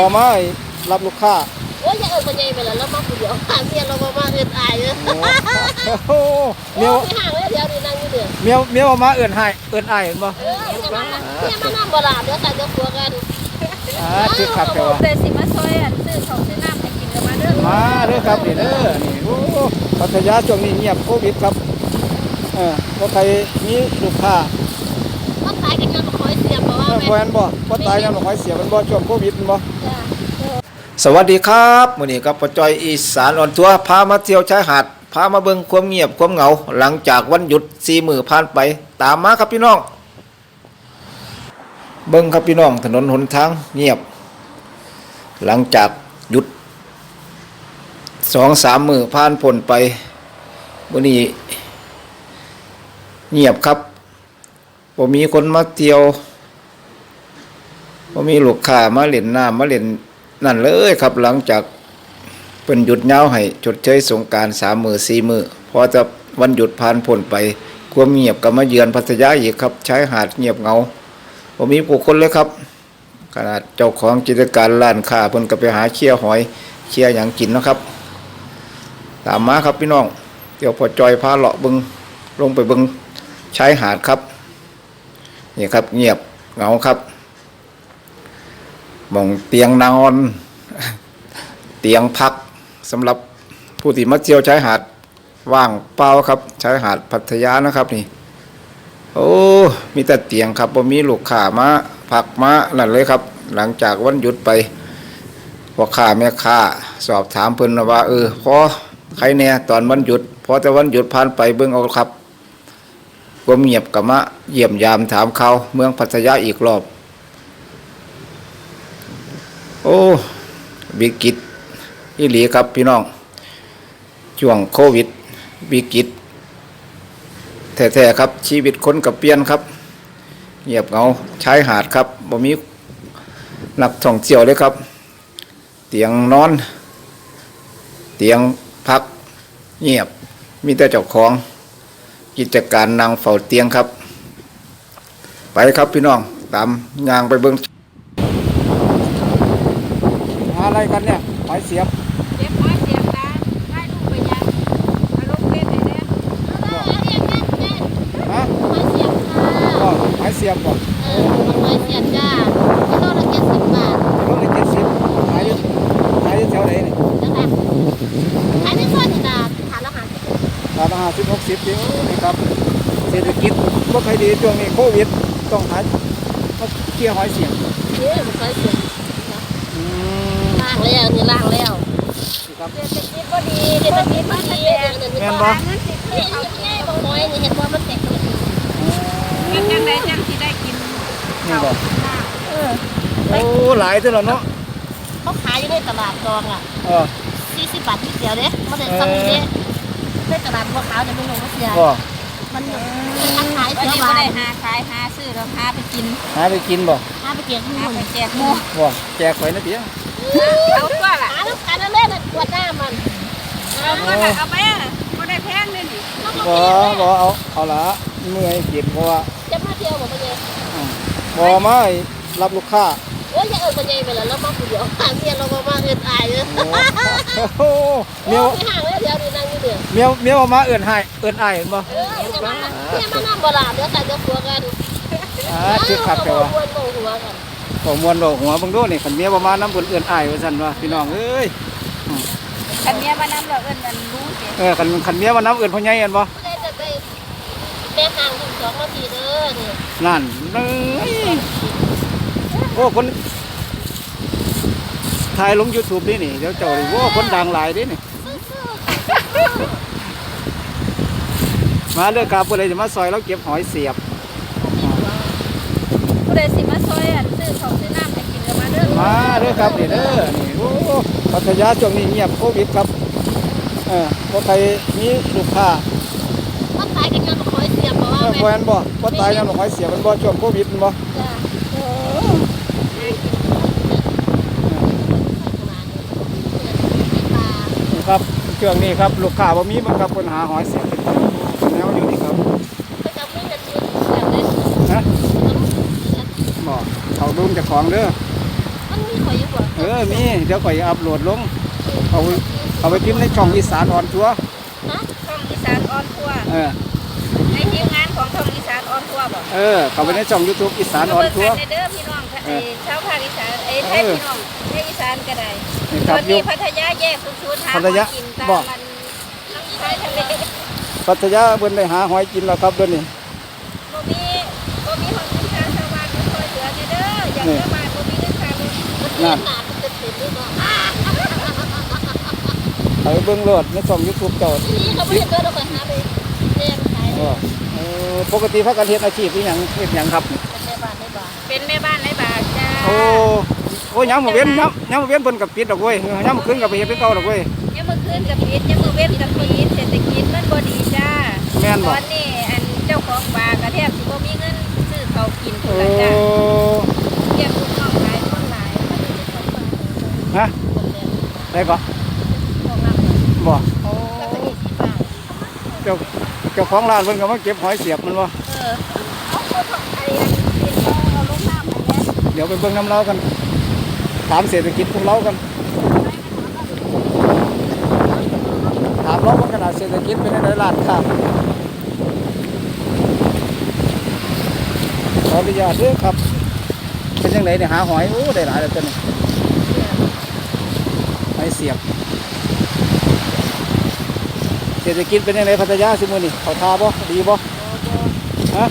อมารับลูกค้าโอ้ยอย่าเอิญปัญญาไปแล้วเรามาผู้เดียวหาเมียเรามามาเอิญอายเลยโอ้โหเมียวไม่ห่างเลยเดี๋ยวนี้นั่งอยู่เดือดเมียวเมียวเอามาเอื่นให้เอื่นอ้ายเห็นบ่เออเนี่ยมาเนี่ยมานั่งบลาเดี๋ยวใส่เดี๋ยวกลัวกันอ่าคือคักแต่ว่าเดสิมาซอยอันซื้อของซื้อน้ำให้กินกันมาเด้อมาเด้อครับนี่เด้อนี่โอ้พัทยาช่วงนี้เงียบโควิดครับเออบ่ใครมีลูกค้า พราะว่าเอแนบ่บ่ตายยังบ่ค่อยเสียมันบ่ช่วงโควิดมันบ่สวัสดีครับมื้อนี้ครับปจอยอีสานออนทัวร์พามาเที่ยวชายหาดพามาเบิ่งความเงียบความเหงา หลังจากวันหยุด4มื้อผ่านไป ตามมาครับพี่น้อง เบิ่งครับพี่น้องถนนหนทางเงียบ หลังจากหยุดสองสามมือผ่านพ้นไปมื้อนี้เงียบครับบ่มีคนมาเที่ยว บ่มีลูกค้ามาเล่นน้ำมาเล่นนั่นเลยครับ หลังจากเป็นหยุดยาให้ชดเชยสงการสามมือสี่มือพอจะวันหยุดผ่านพ้นไปความเงียบก็มาเยือนพัทยาอีกครับใช้หาดเงียบเงาผมมีผู้คนเลยครับ ขนาดเจ้าของกิจการร้านค้าเพิ่นก็ไปหาเคี่ยวหอยเคี่ยวหยังกินนะครับ ตามมาครับพี่น้อง เดี๋ยวพอจอยพาเลาะบิงลงไปบิงใชายหาดครับนี่ครับเงียบเงาครับ มองเตียงนอน เตียงพักสำหรับผู้ที่มาเที่ยวชายหาดว่างเปล่าครับชายหาดพัทยานะครับนี่ โอ้มีแต่เตียงครับบ่มีลูกค้ามาพักมานั่นเลยครับ หลังจากวันหยุดไปพ่อค้าแม่ค้าสอบถามเพิ่นว่า เออพอใครเนี่ยตอนวันหยุดพอแต่วันหยุดผ่านไปเบิ่งเอาครับก็เงียบกับมาเยี่ยมยามถามเขาเมืองพัทยาอีกรอบ โอ้วิกฤตอีหลีครับพี่น้องช่วงโควิดวิกฤตแท้ๆครับ ชีวิตคนกับเปลี่ยนครับเงียบเงาชายหาดครับบ่มีนักท่องเที่ยวเลยครับ เตียงนอน เตียงพัก เงียบมีแต่เจ้าของ กิจการนางเฝ้าเตียงครับ ไปครับพี่น้องตามยางไปเบิ่งหาอะไร กันเนี่ยหอยเสียบเจ็บไว้เสียบตาให้ลูกไปยังเอาลูกเล่นให้แน่ฮะคอยเสียบค่ะก็หอยเสียบบ่เออมันคอยเสียบจ้ากิโลละเจ็ดสิบบาทกิโลละเจ็ดสิบขายอยู่ขายอยู่แถวไหนนี่นะคะขายในซอยนี่นะฐานละหาสิบตามห้าสิบหกสิบเดียวนี่ครับเศรษฐกิจบ่ค่อยดีช่วงนี้โควิดต้องหามาเกี่ยวหอยเสียบ เนี่ยมันคอยเสียบ อืม ล่างแล้วนี่ล่างแล้ว นี่ครับ เศรษฐกิจบ่ดี เศรษฐกิจมันดี เดี๋ยวนี้แม่นบ่เงินสินี่เอาแค่บางน้อยนี่เห็นว่ามันแตกตัวเงินจังไดจังสิได้กินนี่บ่เออโอ้หลายเท่าแล้วเนาะเขาขายอยู่ในตลาดกองอะเออสี่สิบบาทที่เดียวเด้มันได้ซ้ำนี่เด้ในตลาดบัวขาวเนี่ยมันลงมาเสียก็มันมันขายวันเสียนี้บาบ่ทได้หาขายหาซื้อแล้วหาไปกินหาไปกินบ่หาไปเกี่ยวที่หานู่นไปแจกหมู่บ่แจกไว้นะเพียงเอาตัวล่ะหาน้ำกันนั่นแหละน่ะขวดหน้ามันเอาตัวล่ะเอาไปอะบ่ ได้แพงเลยนี่บ่บ่เอาเอาละเมื่อยกินเพราะว่าจะมาเที่ยวบอกไปเลยบ่มารับลูกค้าโอ้ยอย่าเอิญปัญญาไปแล้วเรามาผู้เดียวหาเมียเรามามาเอิญอายเลยโอ้โหเมียวไม่ห่างเลยเดี๋ยวนี้นั่งอยู่เดือดเมียวเมียวเอามาเอื่นให้เอื่นอ้ายเห็นบ่เออเนี่ยมาเนี่ยมานั่งบลาเดี๋ยวใส่เดี๋ยวกลัวกันอ่าคือคักแต่ว่าวนโบหัวกันผมมวนดอกหัวเบิ่งดูนี่คันเมียประมาณน้ำเพิ่นเอื่นอ้ายว่าซั่นว่าพี่น้องเอ้ย คันเมียมานำเราเอิ้นมันรู้สิเออคันคันเมียมาน้ำเอื่นพ่อใหญ่เห็นบ่ไม่ได้จะไปแม่ห่างถึงสองนาทีเด้อนี่นั่นเอ้ยโอ้คนถ่ายลง YouTube นี่นี่เดี๋ยวเจ้าดิโอ้คนดังหลายเดินี่ มาเด้อครับผู้ใดจะมาซอยเราเก็บหอยเสียบ ผู้ใดสิมาซอยอันซื้อของซื้อน้ำให้กินกันมาเด้อ มาเด้อครับนี่เด้อนี่โอ้ พัทยาช่วงนี้เงียบโควิดครับเออบ่ใครมีลูกค้ามันขายกันยังคอยเสียบเพราะว่าเออแม่บ่แม่นบ่บ่ตายยังบ่หอยเสียบมันบ่ช่วงโควิดมันบ่จ้านี่ครับช่วงนี้ครับลูกค้าบ่มีมันครับคนหาหอยเสียบแนวอยู่นี่ครับนะบ่เขาดุมเจ้าของเด้อมันมีข่ อยอยู่บ่เอเออมีเดี๋ยวข่อยอัพโหลดลง เอาเอาไปพิมพ์ในช่องอีสานออนทัวร์ช่องอีสานออนทัวร์เออในทีมงานของช่องอีสานออนทัวร์บอกเออเข้าไปในช่อง YouTube อีสานออนทัวร์เบิ่งกันในเด้อพี่น้องค่ะเอไอ้อชาวภาคอีสานไอ้ไทยเออพี่น้องไทยอีสานก็ได้นี่คตรัอบนอยู่นี้พัทยาแยกสุดๆหาพัทยาของกินตามบอกมันน้ำชายทะเลพัทยาเพิ่นได้หาหอยกินแล้วครับเดี๋ยวนี้บ่มีบ่มีของกินทางชาวบ้านก็คอยเหลือในเด้ออยากนี่เจ้าบ้านบ่มีเงินค่ารถนั่นหนา เป็นเต็มๆด้วยเนาะเอาไปเบิ่งโหลดในช่อง YouTube เจ้าทีนี้เขาไม่เห็นตัวเราไปหาไปแจ้งขายเออเออปกติพากันเฮ็ดอาชีพอีหยังเฮ็ดหยังครับเป็นแม่บ้านแม่บ้านเป็นแม่บ้านในบาทจ้าโอ้โอ้ยามมื้อเว้นยามยามมื้อเว้นเพิ่นก็ปิดดอกเว้ยยามมื้อคืนก็ไปเฮ็ดคือเก่าดอกเว้ยยังมื้อคืนกับปิดยังมื้อเว้นกับปิดเศรษฐกิจมันบ่ดีจ้าแม่นตบ่อนนี้อันเจ้าของบาร์ก็แทบสิบ่มีเงินซื้อเขาวกินโอ้พุ่นละจ้าเรียกลูกน้องหลายคนหลาย ฮะได้ก็ของเราบ่โอ้ก็จะมีสีฟ้าเจ้าเจ้าของร้านเพิ่นก็มาเก็บหอยเสียบมันบ่เออเอาคนของไอ้อันที่เขาเอาลงน้ำมาเนี่ยเดี๋ยวไปเบิ่งน้ำเล้ากัน ถามเศรษฐกิจของเรากัน ถามเราว่าขนาดเศรษฐกิจเป็นในร้านครับขออนุญาตด้วยครับ เป็นยังไงเนี่ยหาหอยโอ้ได้หลายแล้วตัวนี้ห อยเสียบ เศรษฐกิจเป็นยังไงพัทยาสิมือนี่เขาทาบ่ดีบ่ฮะ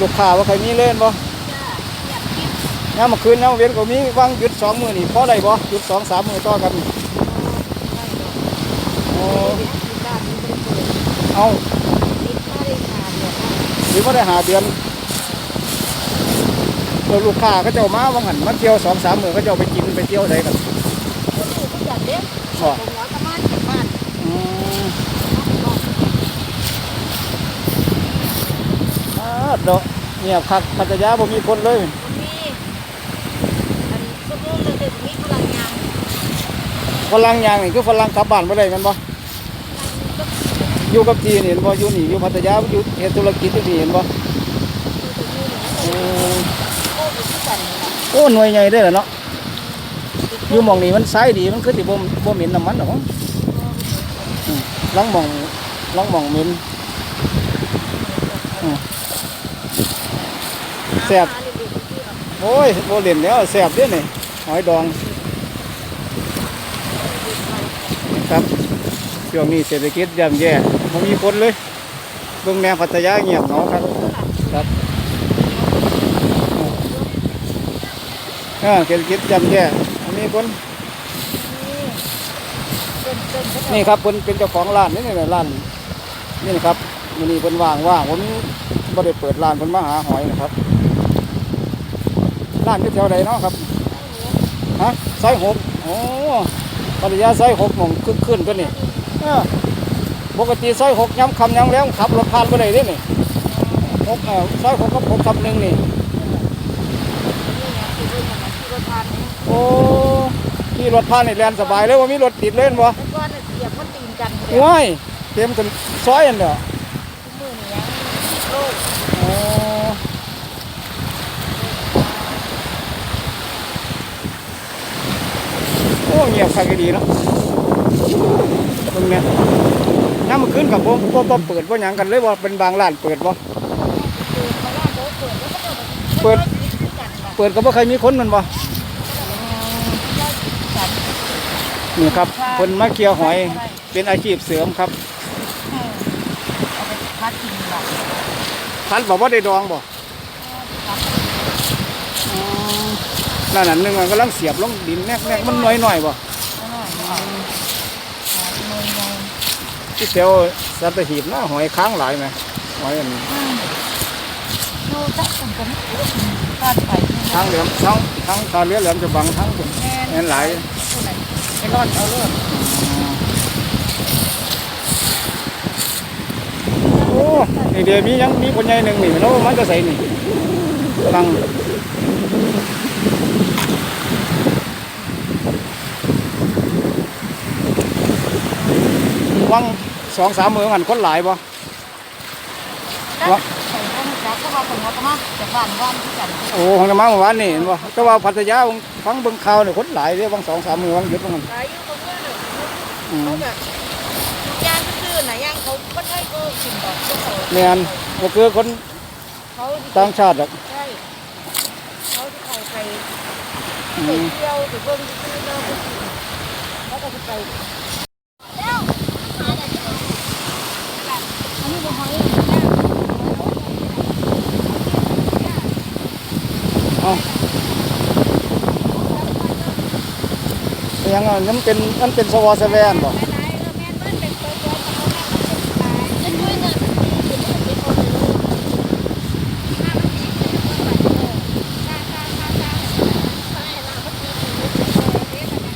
ลูกค้าว่าใครมีเล่นบ่ยามมาคืนยามมาเวียนก็มีวางหยุดสองมือนี่พอได้บ่หยุดสองสามมือต่อกันเอาหรือว่าได้หาเดือนเดี๋ยวลูกค้าก็เจ้ามาวังหันมาเที่ยวสองสามมือก็เจ้าไปกินไปเที่ยวใดกันคนอื่นก็อยากเลี้ยงบ่ผมร้อนประมาณเจ็ดบ้านอืมอ่าเดอกเงียบคักพัทยาบ่มีคนเลยมันมีอันสมมติเราจะมีพลังงานฝรั่งยางนี่คือฝรั่งกลับบ้านบ่ได้แมันบ่อยู่กับจีนเห็นบ่อยู่นี่อยู่พัทยาอยู่เฮ็ดธุรกิจที่นี่เห็นบ่โอ้โอ้ยที่กันนี่นะ โอ้หน่วยใหญ่เด้อล่ะเนาะ อยู่หมองนี้มันไซดีมันคือสิบ่บ่เหม็นน้ำมันหรอกมั้งอืมลังมองลังมองเหม็นแซ่บหาเด็กๆที่แบโอ้ยโบเล่นแล้วแซ่บด้อนี่หอยดอง ครับช่วงนี้เศรษฐกิจย่ำแย่บ่มีคนเลยเบิ่งแนวพัทยาเงียบเหงาครับครับเศรษฐกิจย่ำแย่บ่ มีคนเป็นเป็นเป็นนี่ครับเพิ่นเป็นเจ้าของร้านนี่นี่แหละร้านนี่นะครับมื้อนี้เพิ่นว่างว่างผมบ่ได้เปิดร้านเพิ่นมาหาหอยนะครับร้านอยู่แถวใดเนาะครับฮะซอยหกโอ้ปัทยาซอยหกหม่องคึกคืนตัวนี้เออปกติซอยหกย้ำคำย้ำแล้วขับรถผ่านบ่ได้เด้นี่หกเอ่อซอยหกกับหกกับหนึ่งนี่ที่รถผ่านนี่โอ้ ขี่รถผ่านนี่แล่นสบายเลยว่ามีรถติดเล่นบ่แล้วก็เนี่ยเสียบมันตีนกันเลยว้ายเต็มจนซอยอันเด้อมือนี่ยังโลกโอ้โอ้เงียบคักอีดีเนาะตรงเนี้ยน้ำมันขึ้นกับผมบ่บ่เปิดบ่หยังกันเลยว่าเป็นบางร้านเปิดบ่เปิดมาล่าโบเปิดแล้วก็เปิดเปิดกันแบบเปิดก็บ่ใครมีคนมันบ่ นี่ครับคนมาเกี่ยวหอยเป็นอาชีพเสริมครับเอาไปพัดกินหรอกพันบอกว่าได้ดองบ่อ๋อนั่นน่ะหนึงมันกำลังเสียบลงดินแนกแนกมันน้อยหน่อยบ่ที่แถวสัตหีบนะหอยค้างหลายไหมหอยอันนี้ดูจักคนกันพลาดไปทางเหลือมทางทางตาเลี้ยเหลือมจะบังทางคนเห็นหลายไป รอดเอาเรื่องโอ้นี่เดี๋ยวมียังมีคนใหญ่หนึ่งนี่แล้มันจะใส่นี่ฟังวังสองสามมือหันคนหลายบ่ ใส่ข้าวจักก็ว่าคนเขาก็มาจากบ้านว่านที่กันโอ้ของน้ำมันเมื่อวานนี่เห็นบ่แต่ว่าพัทยาฟังเบิ่งข่าวนี่คนหลายเด้บางสองสามมื้อวังหยุดบางนั้นขายอยู่ตรงเนี้ยน่ะอืมเขาแบบทุกอย่างซื่อๆน่ะย่างเขาบ่ได้ก็กินดอกก็เขาแม่นบ่คือคนเขาต่างชาติดอกใช่เขาที่เขาไปอืไปมเที่ยวไปเบิ่งซื่อๆเนาะเขาก็สิไป อันนี้บ่หอย เอาเป็นยังไงมันเป็นมันเป็นสวอสแวนบ่ หลายๆเออแม่นมันเป็นตัวตัวแต่เขาแม่นเป็นตาย เป็นด้วยนะเป็นด้วยเป็นคนเลย หน้ามันดีเป็นคนแบบเออตาตาตาตา ใช่นะเขาตี เออเด้มันน่ะ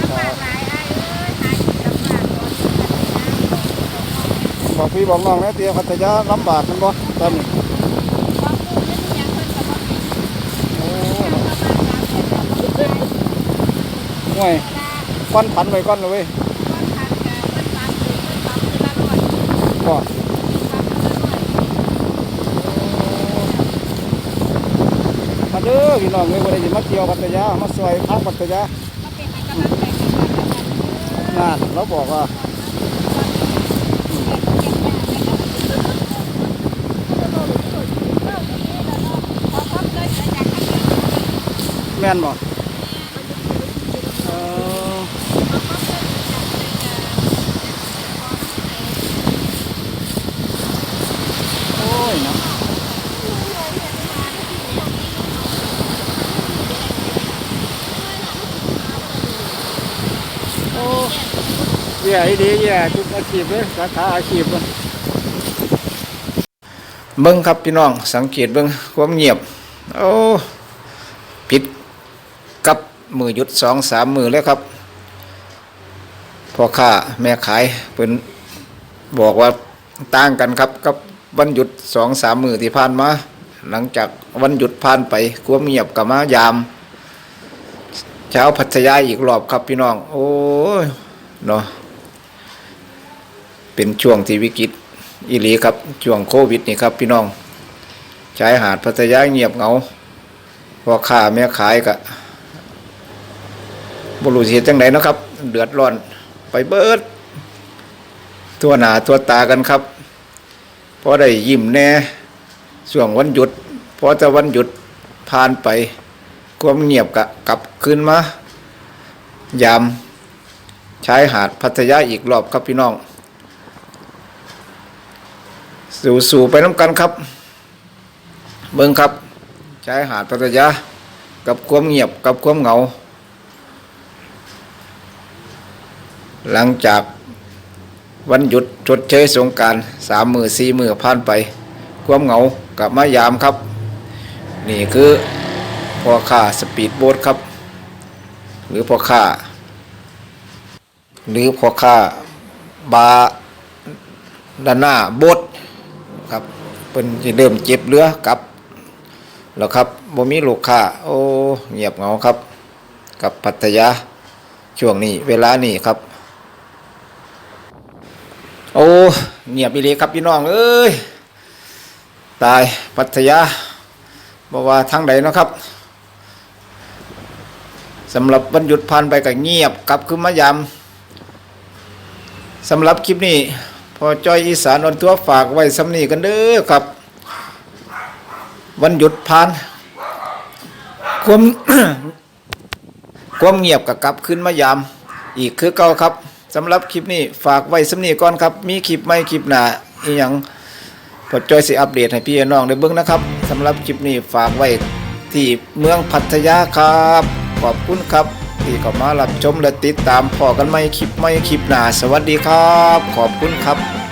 ลำบากหลายอ้ายเอ้ยหากินลำบากก่อนที่จะได้นะ บอกพี่บอกน้องนะเตียพัทยาลำบากกันบ่ตอนนี้ความรู้เรื่องอิหยังเพิ่นก็บ่มีโอ้ทำมาบ้านตามเพิ่นก็บ่ได้ห่วยฟันผันไว้ก่อนเลยเว้ยก้อนทางก็เพิ่นตามถือเพิ่นตามคือละร้อยบ่ตามคือละร้อยมาเด้อพี่น้องเอ้ยบ่ได้สิมาเที่ยวพัทยามาซอยพักพัทยามาเป็นให้กำลังใจกันกันกันนั่นเราบอกว่า ม่นบ่เออโอ้ยเนาะโอ้แย่ดีแย่ทุกอาชีพเลยสาขาอาชีพเลยเบิ่งครับพี่น้องสังเกตเบิ่งความเงียบ โอ้ผิด มือหยุดสองสามมือแล้วครับพ่อค้าแม่ขายเพิ่นบอกว่าต่างกันครับกับวันหยุดสองสามมือที่ผ่านมา หลังจากวันหยุดผ่านไปความเงียบกับมายามเช้าพัทยาอีกรอบครับพี่น้อง โอ้ยเนาะเป็นช่วงที่วิกฤตอีหลีครับช่วงโควิดนี่ครับพี่น้องชายหาดพัทยาเงียบเหงาพ่อค้าแม่ขายกะ บรูสิเฮ็ดจังไดเนาะครับ เดือดร้อนไปเบิด ทั่วหน้าทั่วตากันครับพอได้ยิ้มแน่ช่วงวันหยุดพอจะวันหยุดผ่านไปความเงียบกะกลับคืนมายามชายหาดพัทยาอีกรอบครับพี่น้อง สู่ๆไปน้ำกันครับ เบิ่งครับชายหาดพัทยากับความเงียบกับความเหงา หลังจากวันหยุดชดเชยสงการสามมือสี่มือผ่านไป ความเหงากับมายามครับ นี่คือพ่อค้าสปีดโบ๊ทครับ หรือพ่อค้าหรือพ่อค้าบาด้าน่าโบ๊ทครับเป็นเริ่มเจ็บเรือกับแล้วครับบ่มีลูกค้าโอ้เงียบเหงาครับ กับพัทยาช่วงนี้เวลานี้ครับ โอ้เงียบอีหลีครับพี่น้องเอ้ยตายพัทยาบอกว่าทางใดนะครับสำหรับวันหยุดผ่านไปก็เงียบกลับคือมายามสำหรับคลิปนี้ พอจอยอีสานอนทัวฝากไว้สำนีกันเด้อครับ วันหยุดผ่านความความเงียบกับกลับขึ้นมายามอีกคือเก่าครับ สำหรับคลิปนี้ฝากไว้สำนีก่อนครับ มีคลิปไม่คลิปหนาอีหยังพอจอยสิอัปเดตให้พี่น้องได้เบิ้งนะครับสำหรับคลิปนี้ฝากไว้ที่เมืองพัทยาครับ ขอบคุณครับ ที่ก็มารับชมและติดตามพอกันไม่คลิปไม่คลิปหนาสวัสดีครับ ขอบคุณครับ